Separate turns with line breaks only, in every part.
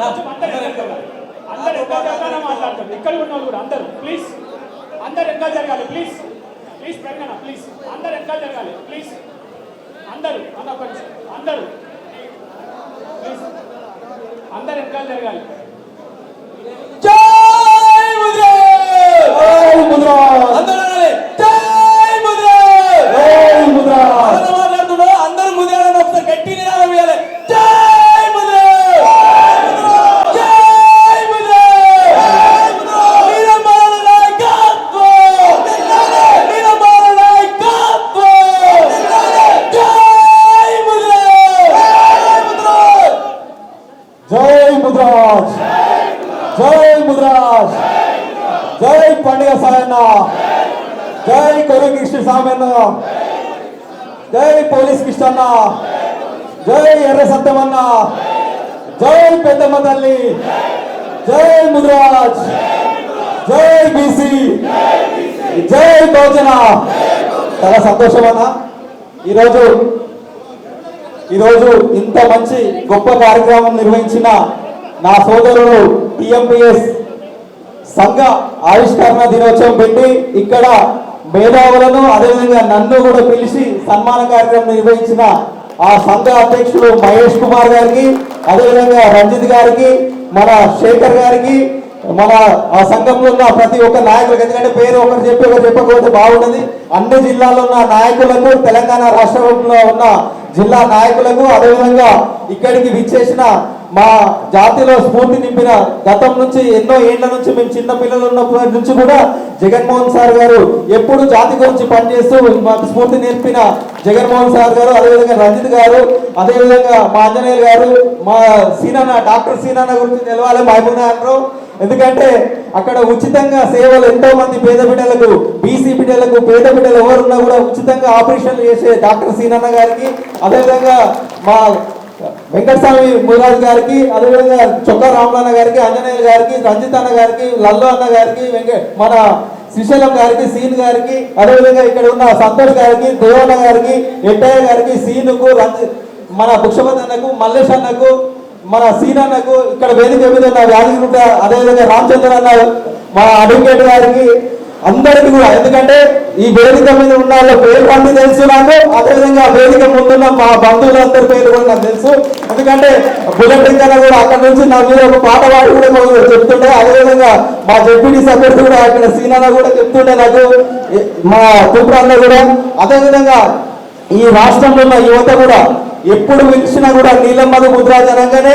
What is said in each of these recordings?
అందరు ఎక్కడ మాట్లాడతారు ఇక్కడ ఉన్న వాళ్ళు కూడా అందరు ప్లీజ్ అందరు ఎక్కడ జరగాలి? ప్లీజ్ ప్లీజ్ ప్రజ్ఞన ప్లీజ్ అందరు వెనకాల జరగాలి? ప్లీజ్ అందరూ అన్న ఒక అందరూ. ప్లీజ్ అందరు ఎక్కడ జరగాలి
జై ముద్రాజ్
జై ముద్రాజ్
అందరూ అనాలి. జై ముద్రాజ్
జై ముద్రాజ్
అందరూ మాట్లాడుతున్నారు అందరూ ముద్రాలని ఒకసారి గట్టి నినాదం వేయాలి జై ముద్రాజ్ జై ముద్రాజ్ వీరమాల నాయకత్వం వీరమాల నాయకత్వం జై ముద్రాజ్
జై ముద్రాజ్ జై ముద్రాజ్ జై పండుగ సాయన్న. జై కొరు కృష్ణ సామన్న. జై పోలీస్ కృష్ణన్న. జై ఎర్ర సత్యమన్న. జై పెద్దమ్మ తల్లి. జై ముద్రాజ్. జై బీసీ. జై భోజన చాలా సంతోషమన్నా ఈరోజు ఈరోజు ఇంత మంచి గొప్ప కార్యక్రమం నిర్వహించిన నా సోదరుడు టిఎంపిఎస్ సంఘ ఆవిష్కరణ దినోత్సవం పెట్టి ఇక్కడ మేధావులను అదేవిధంగా నన్ను కూడా పిలిచి సన్మాన కార్యక్రమం నిర్వహించిన ఆ సంఘ అధ్యక్షుడు మహేష్ కుమార్ గారికి అదేవిధంగా రంజిత్ గారికి మన శేఖర్ గారికి మన ఆ సంఘంలో ఉన్న ప్రతి ఒక్క నాయకులకు ఎందుకంటే పేరు ఒకరు చెప్పి ఒకరు చెప్పకపోతే బాగుంటుంది అన్ని జిల్లాలో ఉన్న నాయకులకు తెలంగాణ రాష్ట్రంలో ఉన్న జిల్లా నాయకులకు అదేవిధంగా ఇక్కడికి విచ్చేసిన మా జాతిలో స్ఫూర్తి నింపిన గతం నుంచి ఎన్నో ఏళ్ళ నుంచి మేము చిన్న పిల్లలు ఉన్నప్పటి నుంచి కూడా జగన్మోహన్ సార్ గారు ఎప్పుడు జాతి గురించి పనిచేస్తూ మాకు స్ఫూర్తి నేర్పిన జగన్మోహన్ సార్ గారు అదేవిధంగా రంజిత్ గారు అదేవిధంగా మా ఆంజనేయులు గారు మా సీనన్న డాక్టర్ సీనన్న గురించి తెలవాలి మహబూబ్ ఎందుకంటే అక్కడ ఉచితంగా సేవలు ఎంతో మంది పేద బిడ్డలకు బీసీ బిడ్డలకు పేద బిడ్డలు ఎవరున్నా కూడా ఉచితంగా ఆపరేషన్లు చేసే డాక్టర్ సీనన్న గారికి అదేవిధంగా మా వెంకటస్వామి మురాజ్ గారికి అదేవిధంగా చొక్కా రామలన్న గారికి ఆంజనేయులు గారికి రంజిత్ అన్న గారికి లల్లు అన్న గారికి వెంకట మన శ్రీశైలం గారికి సీన్ గారికి అదేవిధంగా ఇక్కడ ఉన్న సంతోష్ గారికి దేవన్న గారికి ఎట్టయ్య గారికి సీనుకు రంజిత్ మన భుక్షపతి అన్నకు మల్లేష్ అన్నకు మన సీన్ అన్నకు ఇక్కడ వేదిక మీద ఉన్న యాదగిరిగుట్ట అదేవిధంగా రామచంద్ర అన్న మా అడ్వకేట్ గారికి అందరికీ కూడా ఎందుకంటే ఈ వేదిక మీద ఉన్న వాళ్ళ పేరు అన్ని తెలుసు నాకు. అదేవిధంగా ఆ వేదిక ముందున్న మా బంధువులందరి పేరు కూడా నాకు తెలుసు. ఎందుకంటే బుల్లెటిన్ కన్నా కూడా అక్కడ నుంచి నా మీద ఒక పాట పాడి కూడా మాకు చెప్తుండే. అదేవిధంగా మా జడ్పీటీ సభ్యుడు కూడా అక్కడ సీనా కూడా చెప్తుండే నాకు. మా కుటుంబ కూడా. అదేవిధంగా ఈ రాష్ట్రంలో ఉన్న యువత కూడా ఎప్పుడు పిలిచినా కూడా నీలమ్మది ముద్రాజనంగానే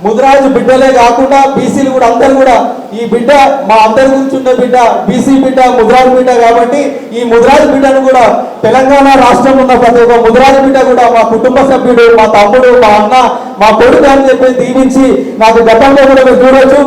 ముద్రాజు బిడ్డలే కాకుండా బీసీలు కూడా అందరు కూడా ఈ బిడ్డ మా అందరి గురించి ఉన్న బిడ్డ బీసీ బిడ్డ ముద్రాజు బిడ్డ కాబట్టి ఈ ముద్రాజు బిడ్డను కూడా తెలంగాణ రాష్ట్రం ఉన్న ప్రతి ఒక్క ముద్రాజు బిడ్డ కూడా మా కుటుంబ సభ్యుడు మా తమ్ముడు మా అన్న మా కొడుకు అని చెప్పి దీవించి నాకు గతంలో కూడా మీరు చూడొచ్చు.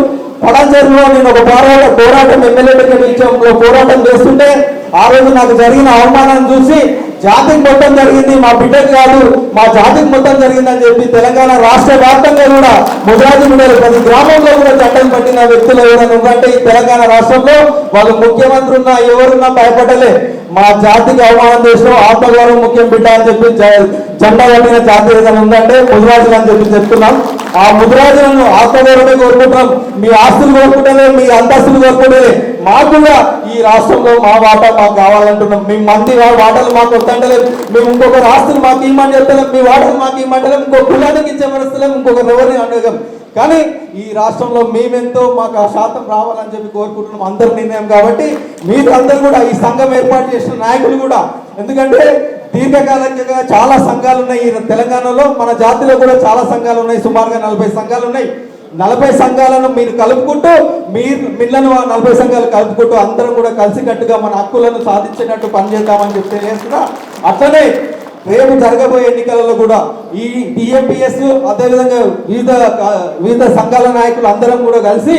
పడంచేరులో నేను ఒక పోరాట పోరాటం ఎమ్మెల్యే దగ్గర పోరాటం చేస్తుంటే ఆ రోజు నాకు జరిగిన అవమానం చూసి జాతికి మొత్తం జరిగింది మా బిడ్డకు కాదు మా జాతికి మొత్తం జరిగిందని చెప్పి తెలంగాణ రాష్ట్ర వ్యాప్తంగా కూడా ముద్రాజు బిడ్డలు ప్రతి గ్రామంలో కూడా చట్టం పట్టిన వ్యక్తులు ఎవరైనా ఉందంటే ఈ తెలంగాణ రాష్ట్రంలో వాళ్ళు ముఖ్యమంత్రి ఉన్నా ఎవరున్నా భయపడలే. మా జాతికి అవమానం చేసిన ఆత్మగౌరవం ముఖ్యం బిడ్డ అని చెప్పి జెండా పట్టిన జాతి ఏదైనా ఉందంటే ముద్రాజులు అని చెప్పి చెప్తున్నాం. ఆ ముద్రాజులను ఆత్మగౌరవమే కోరుకుంటున్నాం. మీ ఆస్తులు కోరుకుంటలే మీ అంతస్తులు కోరుకుంటలే. మాకు కూడా ఈ రాష్ట్రంలో మా వాటా మాకు కావాలంటున్నాం. మీ మంది వాటాలు మాకు వద్దంటలేం మేము ఇంకొక రాష్ట్రం మాకు ఇవ్వమని చెప్తలేం మీ వాటలు మాకు ఇవ్వమంటలేం ఇంకో కులానికి ఇచ్చే ఇంకొక ఎవరిని అడగం కానీ ఈ రాష్ట్రంలో మేమెంతో మాకు ఆ శాతం రావాలని చెప్పి కోరుకుంటున్నాం. అందరి నిర్ణయం కాబట్టి మీరు అందరు కూడా ఈ సంఘం ఏర్పాటు చేసిన నాయకులు కూడా. ఎందుకంటే దీర్ఘకాలికంగా చాలా సంఘాలు ఉన్నాయి. ఈ తెలంగాణలో మన జాతిలో కూడా చాలా సంఘాలు ఉన్నాయి. సుమారుగా నలభై సంఘాలు ఉన్నాయి. నలభై సంఘాలను మీరు కలుపుకుంటూ మీరు మిల్లను ఆ నలభై సంఘాలు కలుపుకుంటూ అందరం కూడా కలిసికట్టుగా మన హక్కులను సాధించినట్టు పనిచేద్దామని చెప్పి తెలియజేస్తున్నా. అట్లనే రేపు జరగబోయే ఎన్నికలలో కూడా ఈ టిఎంపిఎస్ అదేవిధంగా వివిధ వివిధ సంఘాల నాయకులు అందరం కూడా కలిసి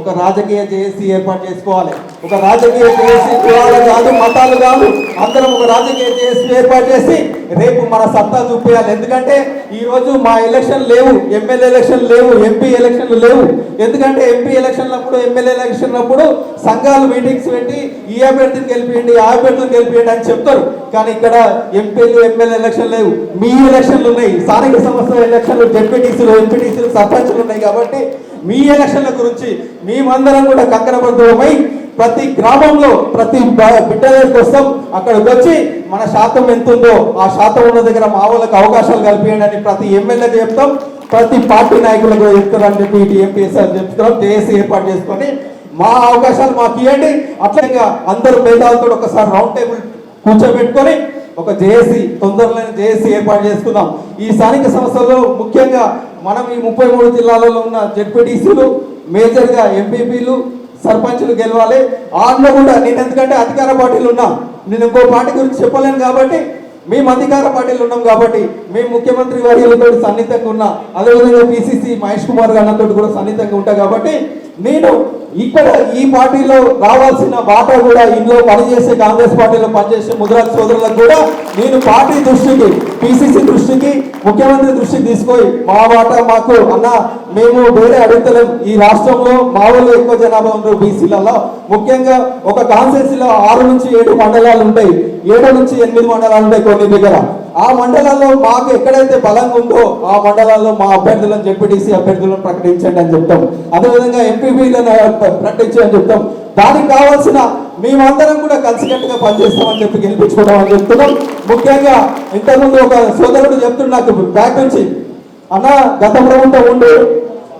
ఒక రాజకీయ జేఏసీ ఏర్పాటు చేసుకోవాలి. ఒక రాజకీయ జేఏసీ కులాలు కాదు మతాలు కాదు. అందరం ఒక రాజకీయ జేఏసీ ఏర్పాటు చేసి రేపు మన సత్తా చూపించాలి ఎందుకంటే ఈరోజు మా ఎలక్షన్ లేవు ఎమ్మెల్యే ఎలక్షన్ లేవు ఎంపీ ఎలక్షన్లు లేవు. ఎందుకంటే ఎంపీ ఎలక్షన్లప్పుడు ఎమ్మెల్యే ఎలక్షన్లప్పుడు సంఘాలు మీటింగ్స్ పెట్టి ఈ అభ్యర్థిని గెలిపియండి ఆ అభ్యర్థిని గెలిపియండి అని చెప్తారు. కానీ ఇక్కడ ఎంపీలు ఎమ్మెల్యే ఎలక్షన్ లేవు. మీ ఎలక్షన్లు ఉన్నాయి. స్థానిక సంస్థల ఎలక్షన్లు జెడ్పీటీసీలు ఎంపీటీసీలు సర్పంచ్లు ఉన్నాయి కాబట్టి మీ ఎలక్షన్ల గురించి మేమందరం కూడా కంకణబద్ధమై ప్రతి గ్రామంలో ప్రతి బిడ్డ దగ్గరికి వస్తాం. అక్కడికి వచ్చి మన శాతం ఎంత ఉందో ఆ శాతం ఉన్న దగ్గర మా వాళ్ళకి అవకాశాలు కల్పించండి అని ప్రతి ఎమ్మెల్యేకి చెప్తాం. ప్రతి పార్టీ నాయకులకు కూడా చెప్తారని చెప్పి ఇటు ఎంపీఎస్ఆర్ చెప్తున్నాం జేఏసీ ఏర్పాటు చేసుకొని మా అవకాశాలు మాకు ఇవ్వండి. అట్లా అందరూ మేధావులతో ఒకసారి రౌండ్ టేబుల్ కూర్చోబెట్టుకొని ఒక జేఏసీ తొందరలోనే జేఏసీ ఏర్పాటు చేసుకుందాం. ఈ స్థానిక సంస్థల్లో ముఖ్యంగా మనం ఈ ముప్పై మూడు జిల్లాలలో ఉన్న జెడ్పీటీసీలు మేజర్గా ఎంపీపీలు సర్పంచులు గెలవాలి. ఆన్లో కూడా నేను ఎందుకంటే అధికార పార్టీలు ఉన్నా. నేను ఇంకో పార్టీ గురించి చెప్పలేను కాబట్టి మేము అధికార పార్టీలు ఉన్నాం కాబట్టి మేము ముఖ్యమంత్రి వర్యులతో సన్నిహితంగా ఉన్నా. అదేవిధంగా పిసిసి మహేష్ కుమార్ గారితో కూడా సన్నిహితంగా ఉంటా కాబట్టి నేను ఇక్కడ ఈ పార్టీలో రావాల్సిన వాటా కూడా ఇందులో పనిచేసే కాంగ్రెస్ పార్టీలో పనిచేసే ముద్రా సోదరులకు కూడా నేను పార్టీ దృష్టికి పిసిసి దృష్టికి ముఖ్యమంత్రి దృష్టికి తీసుకొని మా వాటా మాకు అన్న మేము వేరే అడుగుతలేం. ఈ రాష్ట్రంలో మా వాళ్ళు ఎక్కువ జనాభా ఉన్నారు బీసీలలో. ముఖ్యంగా ఒక కాన్స్టిట్యూన్సీలో ఆరు నుంచి ఏడు మండలాలు ఉంటాయి. ఏడు నుంచి ఎనిమిది మండలాలు ఉంటాయి. కొన్ని దగ్గర. ఆ మండలాల్లో మాకు ఎక్కడైతే బలంగా ఉందో ఆ మండలాల్లో మా అభ్యర్థులను జెడ్పీటీసీ అభ్యర్థులను ప్రకటించండి అని చెప్తాం. అదేవిధంగా ఎంపీపీలను ప్రకటించని చెప్తాం. దానికి కావాల్సిన మేమందరం కూడా కలిసికట్టుగా పనిచేస్తామని చెప్పి గెలిపించుకోవడం చెప్తున్నాం. ముఖ్యంగా ఇంతకుముందు ఒక సోదరుడు చెప్తున్నా నాకు బ్యాక్ నుంచి. అన్న గత ప్రభుత్వం ఉండి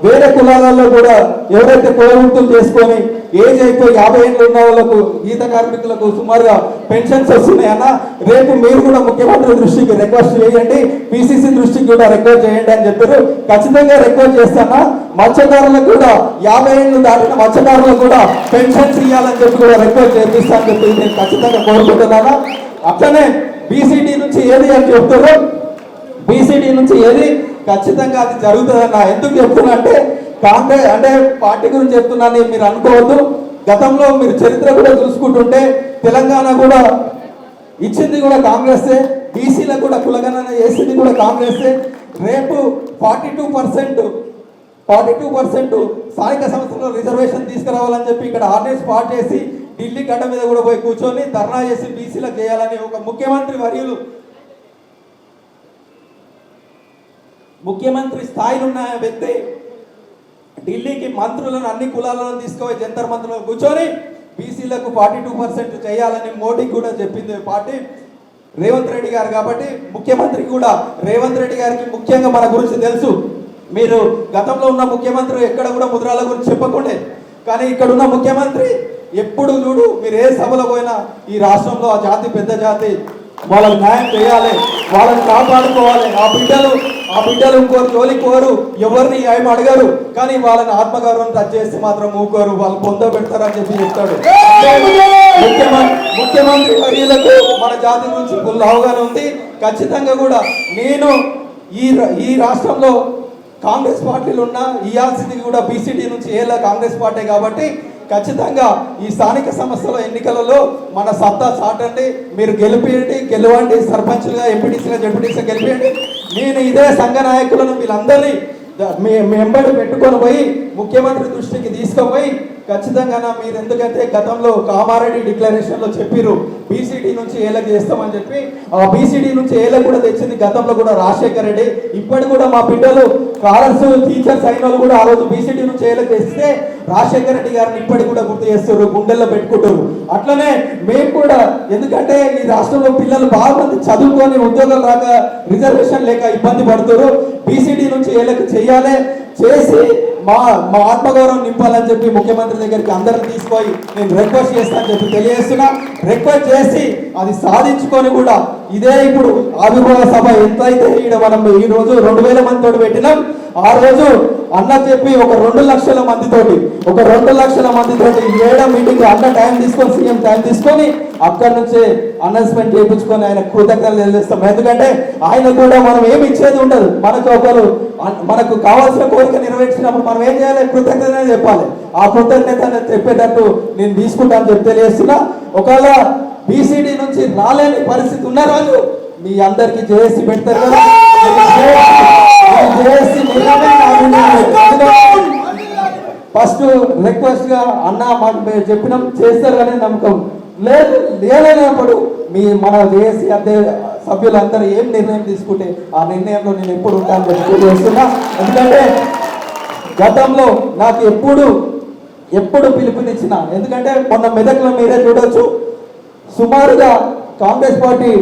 వేరే కులాలలో కూడా ఎవరైతే కులవృత్తులు చేసుకొని ఏజ్ అయిపోయి యాభై ఏళ్ళు ఉన్న వాళ్ళకు గీత కార్మికులకు సుమారుగా పెన్షన్స్ వస్తున్నాయి అన్న రేపు మీరు కూడా ముఖ్యమంత్రి దృష్టికి రిక్వెస్ట్ చేయండి పిసిసి దృష్టికి కూడా రిక్వెస్ట్ చేయండి అని చెప్పారు. ఖచ్చితంగా రిక్వెస్ట్ చేస్తానా మత్స్యకారులకు కూడా యాభై ఏళ్ళు దాటిన మత్స్యకారులకు కూడా పెన్షన్స్ ఇవ్వాలని చెప్పి కూడా రిక్వెస్ట్ చేపిస్తానని చెప్పి నేను ఖచ్చితంగా కోరుకుంటున్నాను. అట్లనే బీసీడీ నుంచి ఏది అని చెప్తారు? బీసీడీ నుంచి ఏది? ఖచ్చితంగా అది జరుగుతుందన్న ఎందుకు చెప్తున్నానంటే కాంగ్రెస్ అంటే పార్టీ గురించి చెప్తున్నాను మీరు అనుకోవద్దు. గతంలో మీరు చరిత్ర కూడా చూసుకుంటుంటే తెలంగాణ కూడా ఇచ్చింది కూడా కాంగ్రెసే బీసీలకు కూడా కులగణన చేసింది కూడా కాంగ్రెసే రేపు forty two percent forty two percent స్థానిక సంస్థల్లో రిజర్వేషన్ తీసుకురావాలని చెప్పి ఇక్కడ ఆర్డినెన్స్ పాస్ చేసి ఢిల్లీ గడ్డ మీద కూడా పోయి కూర్చొని ధర్నా చేసి బీసీలకు చేయాలని ఒక ముఖ్యమంత్రి వర్యులు ముఖ్యమంత్రి స్థాయిలో ఉన్న వ్యక్తి ఢిల్లీకి మంత్రులను అన్ని కులాలను తీసుకుపోయి జంతర్ మంత్రులను కూర్చొని బీసీలకు ఫార్టీ టూ పర్సెంట్ చేయాలని మోడీ కూడా చెప్పింది పార్టీ. రేవంత్ రెడ్డి గారు కాబట్టి ముఖ్యమంత్రి కూడా రేవంత్ రెడ్డి గారికి ముఖ్యంగా మన గురించి తెలుసు. మీరు గతంలో ఉన్న ముఖ్యమంత్రి ఎక్కడ కూడా ముద్రాల గురించి చెప్పకుండే. కానీ ఇక్కడ ఉన్న ముఖ్యమంత్రి ఎప్పుడు చూడు మీరు ఏ సభలో పోయినా ఈ రాష్ట్రంలో ఆ జాతి పెద్ద జాతి వాళ్ళకి న్యాయం చేయాలి వాళ్ళని కాపాడుకోవాలి. ఆ బిడ్డలు ఆ బిడ్డలు ఇంకోరు తోలిపోరు ఎవరిని ఏం అడగరు. కానీ వాళ్ళని ఆత్మగౌరవం టచ్ చేస్తే మాత్రం ఊకోరు వాళ్ళు పొంద పెడతారని చెప్పి చెప్తాడు. ముఖ్యమంత్రి ముఖ్యమంత్రి వర్యులకు మన జాతి గురించి ఫుల్ అవగాహన ఉంది. ఖచ్చితంగా కూడా నేను ఈ ఈ రాష్ట్రంలో కాంగ్రెస్ పార్టీలు ఉన్నా ఇయాల్సింది కూడా బీసీడీ నుంచి ఏలా కాంగ్రెస్ పార్టీ కాబట్టి ఖచ్చితంగా ఈ స్థానిక సంస్థల ఎన్నికలలో మన సత్తా చాటండి మీరు గెలిపియండి గెలవండి సర్పంచ్లుగా ఎంపీటీసీగా జడ్పీటీసీగా గెలిపియండి. నేను ఇదే సంఘ నాయకులను వీళ్ళందరినీ మీ వెంబడి పెట్టుకొని పోయి ముఖ్యమంత్రి దృష్టికి తీసుకుపోయి ఖచ్చితంగా మీరు ఎందుకంటే గతంలో కామారెడ్డి డిక్లరేషన్లో చెప్పిర్రు బీసీడీ నుంచి ఏలకు చేస్తామని చెప్పి ఆ బీసీడీ నుంచి ఏలకు కూడా తెచ్చింది గతంలో కూడా రాజశేఖర్ రెడ్డి. ఇప్పటి కూడా మా బిడ్డలు స్కాలర్స్ టీచర్స్ అయిన వాళ్ళు కూడా ఆ రోజు బీసీడీ నుంచి ఏలకు తెస్తే రాజశేఖర రెడ్డి గారిని ఇప్పటికి కూడా గుర్తు చేస్తారు గుండెల్లో పెట్టుకుంటారు అట్లనే మేము కూడా ఎందుకంటే ఈ రాష్ట్రంలో పిల్లలు బాగుమంది చదువుకొని ఉద్యోగాలు రాక రిజర్వేషన్ లేక ఇబ్బంది పడుతారు బీసీడీ నుంచి ఏలకు చేయాలి చేసి మా మా ఆత్మగౌరవం నింపాలని చెప్పి ముఖ్యమంత్రి దగ్గరికి అందరిని తీసుకొని నేను రిక్వెస్ట్ చేస్తానని చెప్పి తెలియజేస్తున్నా. రిక్వెస్ట్ చేసి అది సాధించుకొని కూడా ఇదే ఇప్పుడు ఆవిర్భావ సభ ఎంతైతే ఇక్కడ మనం ఈ రోజు రెండు వేల మందితో పెట్టినాం ఆ రోజు అన్న చెప్పి ఒక రెండు లక్షల మందితోటి ఒక రెండు లక్షల మందితోటి ఏడా మీటింగ్ అన్న టైం తీసుకొని సీఎం టైం తీసుకొని అక్కడి నుంచే అనౌన్స్మెంట్ చేయించుకొని ఆయన కృతజ్ఞతలు తెలియజేస్తాం. ఎందుకంటే ఆయన కూడా మనం ఏమి ఇచ్చేది ఉండదు. మనకు ఒకరు మనకు కావాల్సిన కోరిక నెరవేర్చినప్పుడు మనం ఏం చేయాలి? కృతజ్ఞత చెప్పాలి. ఆ కృతజ్ఞత చెప్పేటట్టు నేను తీసుకుంటాను చెప్పి తెలియజేస్తున్నా. ఒకవేళ బీసీడీ నుంచి రాలేని పరిస్థితి ఉన్న రోజు మీ అందరికి జేఏసీ పెడతారు కదా? ఫస్ట్ రిక్వెస్ట్గా అన్న మాకు మేము చెప్పినాం. చేస్తారు కానీ నమ్మకం. లేదు లేదనేప్పుడు మీ మన జేఏసీ అదే సభ్యులందరూ ఏం నిర్ణయం తీసుకుంటే ఆ నిర్ణయంలో నేను ఎప్పుడు ఉంటాను చేస్తున్నా. ఎందుకంటే గతంలో నాకు ఎప్పుడు ఎప్పుడు పిలుపునిచ్చిన ఎందుకంటే మొన్న మెదక్లో మీరే చూడొచ్చు సుమారుగా కాంగ్రెస్ పార్టీ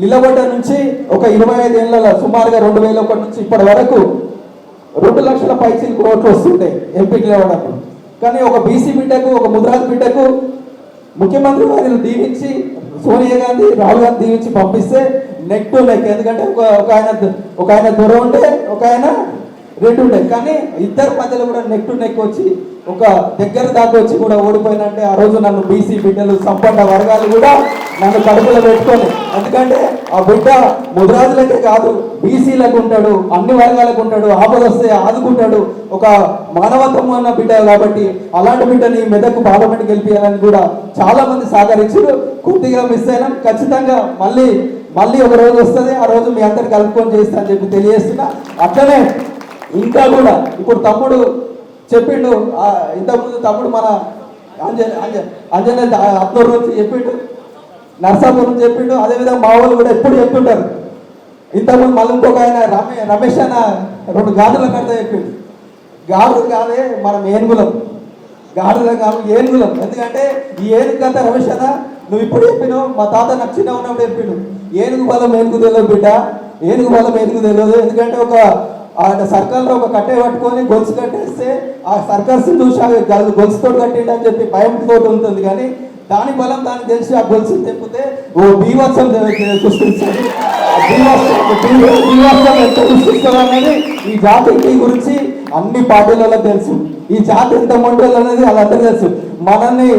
నిలబడ్డ నుంచి ఒక ఇరవై ఐదు ఏళ్ళ సుమారుగా రెండు వేల ఒకటి నుంచి ఇప్పటి వరకు రెండు లక్షల పైచీలకు కోట్లు వస్తుంటాయి ఎంపీ నిలబడినప్పుడు కానీ ఒక బీసీ బిడ్డకు ఒక ముద్రాజ్ బిడ్డకు ముఖ్యమంత్రి వారిని దీవించి సోనియా గాంధీ రాహుల్ గాంధీ దీవించి పంపిస్తే నెక్ టు నెక్ ఎందుకంటే ఒక ఆయన ఒక ఆయన దూరం ఉంటే ఒక ఆయన రెండు ఉండే కానీ ఇద్దరు మధ్యలో కూడా నెక్ టు నెక్ వచ్చి ఒక దగ్గర దాకా వచ్చి కూడా ఓడిపోయినంటే ఆ రోజు నన్ను బీసీ బిడ్డలు సంపన్న వర్గాలు కూడా నన్ను కడుపులో పెట్టుకొని. ఎందుకంటే ఆ బిడ్డ ముద్రాజులకే కాదు బీసీలకు ఉంటాడు అన్ని వర్గాలకు ఉంటాడు ఆపద వస్తే ఆదుకుంటాడు ఒక మానవత్వం ఉన్న బిడ్డ కాబట్టి అలాంటి బిడ్డని మెదకు పార్లమెంట్ గెలిపించాలని కూడా చాలా మంది సహకరించారు. కొద్దిగా మిస్ అయినాం ఖచ్చితంగా మళ్ళీ మళ్ళీ ఒక రోజు వస్తుంది ఆ రోజు మీ అందరు కలుపుకొని చేస్తా అని చెప్పి తెలియజేస్తున్నా. అట్లనే ఇంకా కూడా ఇప్పుడు తమ్ముడు చెప్పిండు ఇంతకుముందు తమ్ముడు మన అంజన్ అంజన్ అంజన్ అత్తూరు నుంచి చెప్పిండు నర్సాపూర్ నుంచి చెప్పిండు అదేవిధంగా మా వాళ్ళు కూడా ఎప్పుడు చెప్తుంటారు. ఇంతకుముందు మళ్ళీ ఇంకొక ఆయన రమే రమేష్ అన్న రెండు గాజుల కథ చెప్పిండు. గాజులు కాదే మనం ఏనుగులం. గాడుల కాదు ఏనుగులం. ఎందుకంటే ఈ ఏనుగు కథ రమేష్ అన్న నువ్వు ఇప్పుడు చెప్పినావు మా తాత నాకు చిన్న ఉన్నప్పుడు చెప్పిండు. ఏనుగు బలం ఏనుగు తెలియదు బిడ్డ ఏనుగు బలం ఏనుగు తెలియదు. ఎందుకంటే ఒక ఆయన సర్కల్లో ఒక కట్టే పట్టుకొని గొలుసు కట్టేస్తే ఆ సర్కల్స్ చూసి గొలుసుతో కట్టిండి అని చెప్పి భయంతో ఉంటుంది కానీ దాని బలం దానికి తెలిసి ఆ గొలుసు తెప్పితే ఓ బీవత్సం సృష్టిస్తుంది ఆ ఎంత సృష్టిస్తారు అనేది ఈ జాతికి గురించి అన్ని పార్టీలలో తెలుసు. ఈ జాతి ఎంత మొండలు అనేది వాళ్ళందరూ తెలుసు. మనల్ని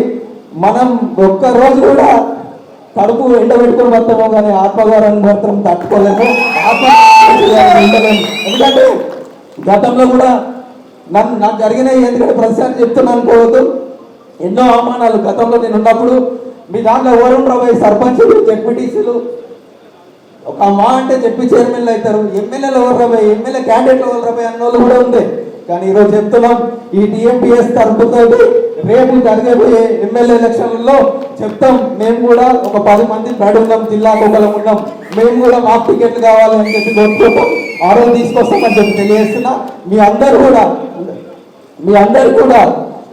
మనం ఒక్క రోజు కూడా కడుపు ఎండబెట్టుకొని వస్తామో కానీ ఆత్మగారాన్ని మాత్రం తట్టుకోలేము. ఎందుకంటే గతంలో కూడా నన్ను నాకు జరిగినాయి ఎందుకంటే ప్రతిసారి చెప్తున్నాను అనుకోవద్దు ఎన్నో అవమానాలు గతంలో నేను ఉన్నప్పుడు మీ దాంట్లో ఎవరు రాబోయే సర్పంచులు జెడ్పీటీసీలు. ఒక మా అంటే చెప్పి చైర్మన్లు అవుతారు. ఎమ్మెల్యేలు ఎవరు రాబోయే ఎమ్మెల్యే క్యాండిడేట్లు ఎవరు రాబోయే అన్న వాళ్ళు కూడా ఉంది కానీ ఈరోజు చెప్తున్నాం ఈ టీఎంపీఎస్ తరపుతో రేపు జరగబోయే ఎమ్మెల్యే ఎలక్షన్లలో చెప్తాం. మేము కూడా ఒక పది మంది బయట ఉన్నాం జిల్లాకు ఉన్నాం మేము కూడా మాకు టికెట్లు కావాలి అని చెప్పి కొట్టుకుంటాం ఆ రోజు తీసుకొస్తామని చెప్పి తెలియజేస్తున్నా. మీ అందరు కూడా మీ అందరు కూడా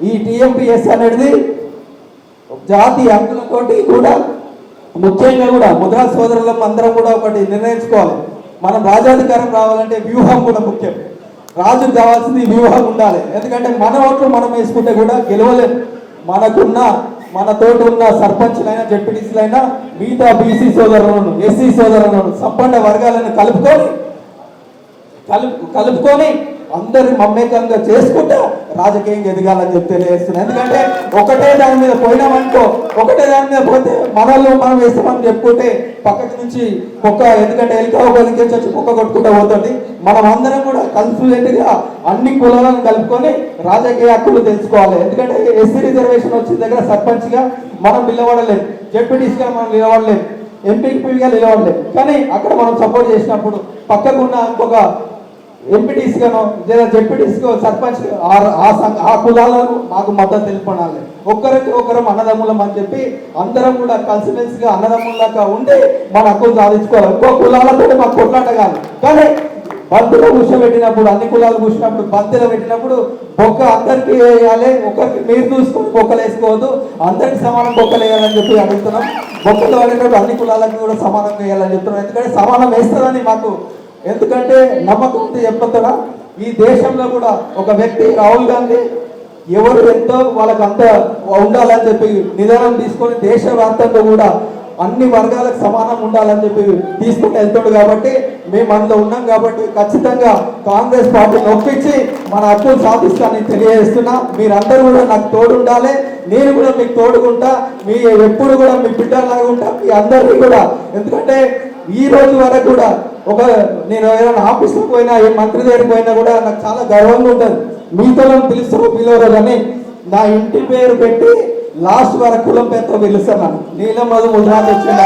ఈ టీఎంపీఎస్ అనేది జాతి హక్కులతోటి కూడా ముఖ్యంగా కూడా ముద్రా సోదరులం అందరం కూడా ఒకటి నిర్ణయించుకోవాలి. మనం రాజాధికారం రావాలంటే వ్యూహం కూడా ముఖ్యం. రాజుకు కావాల్సింది వ్యూహం ఉండాలి. ఎందుకంటే మన ఓట్లు మనం వేసుకుంటే కూడా గెలవలేం. మనకున్న మన తోటి ఉన్న సర్పంచ్లైనా జడ్పీటీసీలైనా మిగతా బీసీ సోదరులను ఎస్సీ సోదరులను సంపన్న వర్గాలను కలుపుకొని కలుపు కలుపుకొని అందరి మమ్మేకంగా చేసుకుంటా రాజకీయంగా ఎదగాలని చెప్పి తెలియజేస్తున్నాను. ఎందుకంటే ఒకటే దాని మీద పోయినామనుకో ఒకటే దాని మీద పోతే మనల్ని మనం వేస్తామని చెప్పుకుంటే పక్కకి నుంచి కుక్క ఎందుకంటే ఎలిక ఒక వచ్చి కుక్క కొట్టుకుంటూ పోతుంది. మనం అందరం కూడా కన్ఫ్యూజెంట్గా అన్ని కులాలను కలుపుకొని రాజకీయ హక్కులు తెలుసుకోవాలి. ఎందుకంటే ఎస్సీ రిజర్వేషన్ వచ్చిన దగ్గర సర్పంచ్గా మనం నిలబడలేం. జెడ్పీటీసీ గా మనం నిలబడలేం. ఎంపీపీగా నిలబడలేం. కానీ అక్కడ మనం సపోర్ట్ చేసినప్పుడు పక్కకున్న ఇంకొక ఎంపీటీసీ గాను లేదా జెడ్పీటీసీ సర్పంచ్ ఆ- ఆ సంఘ- ఆ కులాలను మాకు మద్దతు తెలుపడాలి ఒక్కరికి ఒకరం అన్నదమ్ములం అని చెప్పి అందరం కూడా కలిసిమెలిసిగా అన్నదమ్ములాగా ఉండి మన హక్కులు సాధించుకోవాలి. ఒక్కో కులాలతో మాకు కొట్లాట కాదు కానీ బంతులో కూర్చోబెట్టినప్పుడు అన్ని కులాలు కూర్చున్నప్పుడు బంతిలో పెట్టినప్పుడు బొక్క అందరికి వేయాలి. ఒకరికి మీరు చూసుకొని బొక్కలు వేసుకోవద్దు. అందరికి సమానం బొక్కలు వేయాలని చెప్పి అడుగుతున్నాం. బొక్కలు పడేటప్పుడు అన్ని కులాలకు కూడా సమానంగా వేయాలని చెప్తున్నాం. ఎందుకంటే సమానం వేస్తుందని మాకు ఎందుకంటే నమ్మకం ఉంది ఈ దేశంలో కూడా ఒక వ్యక్తి రాహుల్ గాంధీ ఎవరు ఎంతో వాళ్ళకి అంత ఉండాలని చెప్పి నిదానం తీసుకొని దేశవ్యాప్తంగా కూడా అన్ని వర్గాలకు సమానం ఉండాలని చెప్పి తీసుకుంటే వెళ్తాడు కాబట్టి మేము అందులో ఉన్నాం కాబట్టి ఖచ్చితంగా కాంగ్రెస్ పార్టీని ఒప్పించి మన హక్కులు సాధిస్తానని తెలియజేస్తున్నా. మీరందరూ కూడా నాకు తోడుండాలి. నేను కూడా మీకు తోడుకుంటా. మీ ఎప్పుడు కూడా మీ బిడ్డలాగా ఉంటా. మీ అందరినీ కూడా. ఎందుకంటే ఈ రోజు వరకు కూడా ఒక నేను ఏదైనా ఆఫీస్కి పోయినా ఏ మంత్రి దగ్గరికి పోయినా కూడా నాకు చాలా గర్వంగా ఉంటుంది. మీతో పిలుస్తారో పిలవరో కానీ నా ఇంటి పేరు పెట్టి లాస్ట్ వరకు కులం పేరుతో పిలుస్తున్నాను నీలం మధు ముద్రాజ్ వచ్చింది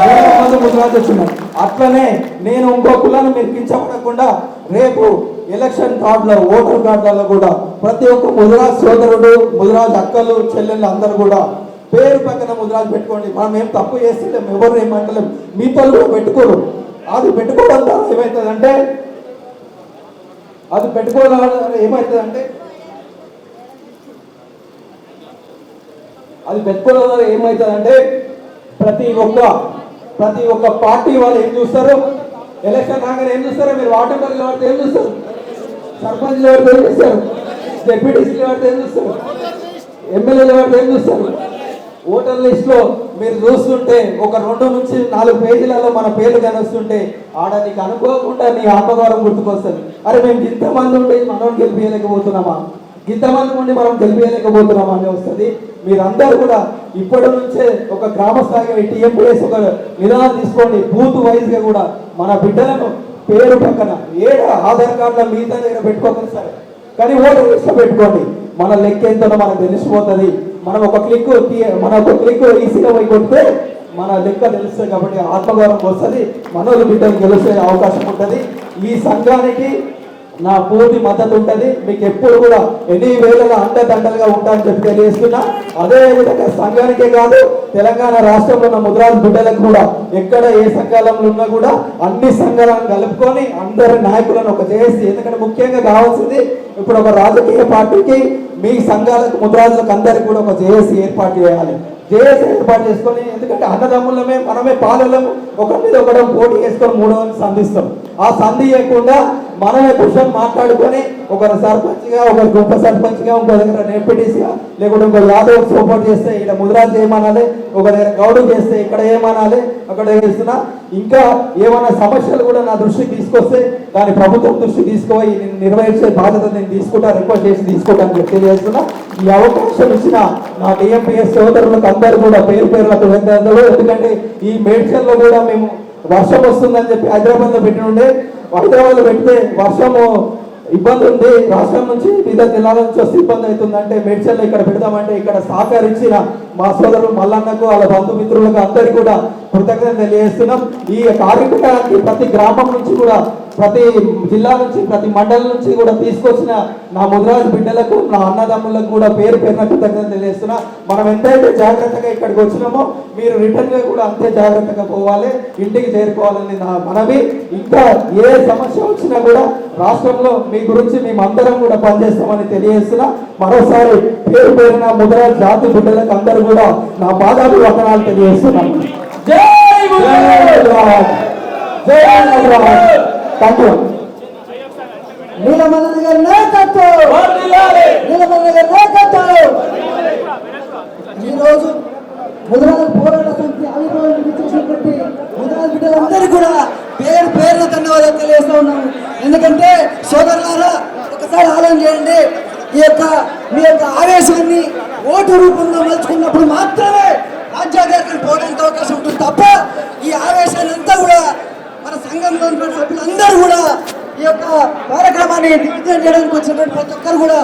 నీలం మధు ముద్రాజ్ అట్లనే నేను ఇంకో కులాన్ని మీరు రేపు ఎలక్షన్ కార్డులో ఓటర్ కార్డులలో కూడా ప్రతి ఒక్క ముదిరాజ్ సోదరుడు ముదిరాజ్ అక్కలు చెల్లెళ్ళు అందరూ కూడా పేరు పక్కన ముద్రాజ్ పెట్టుకోండి. మనం ఏం తప్పు చేస్తే ఎవరు ఏమంటలేం మీతో కూడా పెట్టుకోరు. అది పెట్టుకోవడం ద్వారా ఏమవుతుందంటే అది పెట్టుకోవడం ద్వారా ఏమవుతుందంటే అది పెట్టుకోవడం ద్వారా ఏమవుతుందంటే ప్రతి ఒక్క ప్రతి ఒక్క పార్టీ వాళ్ళు ఏం చూస్తారు? ఎలక్షన్ రాగానే ఏం చూస్తారు? మీరు వాటర్ పల్లి వాడితే ఏం చూస్తారు? సర్పంచ్ వాడితే ఏం చూస్తారు? డెప్యూటీసీలు వాడితే ఏం చూస్తారు? ఎమ్మెల్యేలు వాడితే ఏం చూస్తారు? ఓటర్ లిస్ట్లో మీరు చూస్తుంటే ఒక రెండు నుంచి నాలుగు పేజీలలో మన పేర్లు కనిపిస్తుంటే ఆడ నీకు అనుకోకుండా నీ ఆత్మగౌరవం గుర్తుకొస్తుంది. అరే మేము ఇంతమంది ఉండి మనం గెలిపించలేకపోతున్నామా ఇంతమంది ఉండి మనం గెలిపించలేకపోతున్నామా అని వస్తుంది. మీరందరూ కూడా ఇప్పటి నుంచే ఒక గ్రామ స్థాయిగా టీఎంపీఎస్ ఒక నిదానం తీసుకోండి. బూత్ వైజ్గా కూడా మన బిడ్డలను పేరు పక్కన ఏడ ఆధార్ కార్డుల మిగతా దగ్గర పెట్టుకోకండి సరే. కానీ ఓటర్ లిస్ట్ పెట్టుకోండి. మన లెక్క ఎంతనో మనకు తెలిసిపోతుంది. మనం ఒక క్లిక్ మన ఒక క్లిక్ ఈసీగా పోయి కొడితే మన లెక్క తెలుస్తుంది కాబట్టి ఆత్మగౌరవం వస్తుంది. మనోళ్ళు బిడ్డలు గెలిచే అవకాశం ఉంటుంది. ఈ సంఘానికి నా పూర్తి మద్దతు ఉంటుంది. మీకు ఎప్పుడు కూడా ఎన్ని వేలలో అండదండలుగా ఉంటాయని చెప్పి తెలియజేస్తున్నా. అదే విధంగా సంఘానికే కాదు తెలంగాణ రాష్ట్రంలో ఉన్న ముద్రాజు బిడ్డలకు కూడా ఎక్కడ ఏ సంఘాలంలో ఉన్నా కూడా అన్ని సంఘాలను కలుపుకొని అందరి నాయకులను ఒక చేసి ఎందుకంటే ముఖ్యంగా కావాల్సింది ఇప్పుడు ఒక రాజకీయ పార్టీకి మీ సంఘాలకు ముద్రాజులకు అందరికి కూడా ఒక జేఏసీ ఏర్పాటు చేయాలి. జేఏసీ ఏర్పాటు చేసుకొని ఎందుకంటే అన్నదమ్ములమే మనమే పాలలము ఒకరి మీద ఒకడం పోటీ చేసుకొని మూడో సంధిస్తాం. ఆ సంధి చేయకుండా మనమే కూర్చొని మాట్లాడుకొని ఒకరు సర్పంచ్గా ఒకరు గొప్ప సర్పంచ్గా ఇంకో దగ్గర నెప్పిటీసీగా లేకుంటే ఇంకో యాదవ్ సపోర్ట్ చేస్తే ఇక్కడ ముద్రాజ్ ఏమనాలి ఒక దగ్గర గౌడు చేస్తే ఇక్కడ ఏమనాలి అక్కడ చేస్తున్నా. ఇంకా ఏమైనా సమస్యలు కూడా నా దృష్టికి తీసుకొస్తే దాని ప్రభుత్వం దృష్టికి తీసుకుపోయి నేను నిర్వహించే బాధ్యత నేను తీసుకుంటా రిక్వెస్ట్ చేసి తీసుకుంటాను చెప్పి తెలియజేస్తున్నా. ఈ అవకాశం ఇచ్చిన నా డిఎంపీఎస్ సోదరులకు అందరూ కూడా పేరు పేర్లకు ఎందుకంటే ఈ మేడ్చల్లో కూడా మేము వర్షం వస్తుందని చెప్పి హైదరాబాద్లో పెట్టి ఉండే హైదరాబాద్లో పెడితే వర్షము ఇబ్బంది ఉంది రాష్ట్రం నుంచి వివిధ జిల్లాల నుంచి వస్తే ఇబ్బంది అవుతుంది అంటే మెడిసిన్లు ఇక్కడ పెడదామంటే ఇక్కడ సహకరించిన మా సోదరులు మల్లన్నకు వాళ్ళ బంధుమిత్రులకు అందరికీ కూడా కృతజ్ఞత తెలియజేస్తున్నాం. ఈ కార్యక్రమానికి ప్రతి గ్రామం నుంచి కూడా ప్రతి జిల్లా నుంచి ప్రతి మండలం నుంచి కూడా తీసుకొచ్చిన నా ముద్రాజు బిడ్డలకు నా అన్నదమ్ములకు కూడా పేరు పేరున కృతజ్ఞత తెలియజేస్తున్నా. మనం ఎంతైతే జాగ్రత్తగా ఇక్కడికి వచ్చినామో మీరు రిటర్న్గా కూడా అంతే జాగ్రత్తగా పోవాలి. ఇంటికి చేరుకోవాలని నా మనవి. ఇంకా ఏ సమస్య వచ్చినా కూడా రాష్ట్రంలో మీ గురించి మేమందరం కూడా పనిచేస్తామని తెలియజేస్తున్నా. మరోసారి పేరు పేరున ముద్రాజు జాతి బిడ్డలకు అందరూ కూడా నా పాదాలు వందనాలు తెలియజేస్తున్నాను.
జై!
జై ముద్రాజ్! థ్యాంక్ యూ
నీలమల్ల గారి నాయకత్వం
వర్ధిల్లాలి!
నీలమల్ల గారి నాయకత్వం ఈ రోజు పోరాట సమితి ఆవిర్భావం చేసినటువంటి ముద్రాల బిడ్డలందరూ కూడా పేరు పేరున ధన్యవాదాలు తెలియజేస్తా ఉన్నాము ఎందుకంటే సోదరులారా ఒకసారి ఆలోచన చేయండి ఈ యొక్క మీ యొక్క ఆవేశాన్ని ఓటు రూపంలో మలుచుకున్నప్పుడు మాత్రమే రాజ్యాధికారులు పోవడానికి అవకాశం ఉంటుంది తప్ప ఈ ఆవేశాన్ని అంతా కూడా మన సంఘంలో ఉన్నటువంటి సభ్యులందరూ కూడా ఈ యొక్క కార్యక్రమాన్ని దిగ్విజయం చేయడానికి వచ్చినటువంటి ప్రతి ఒక్కరు కూడా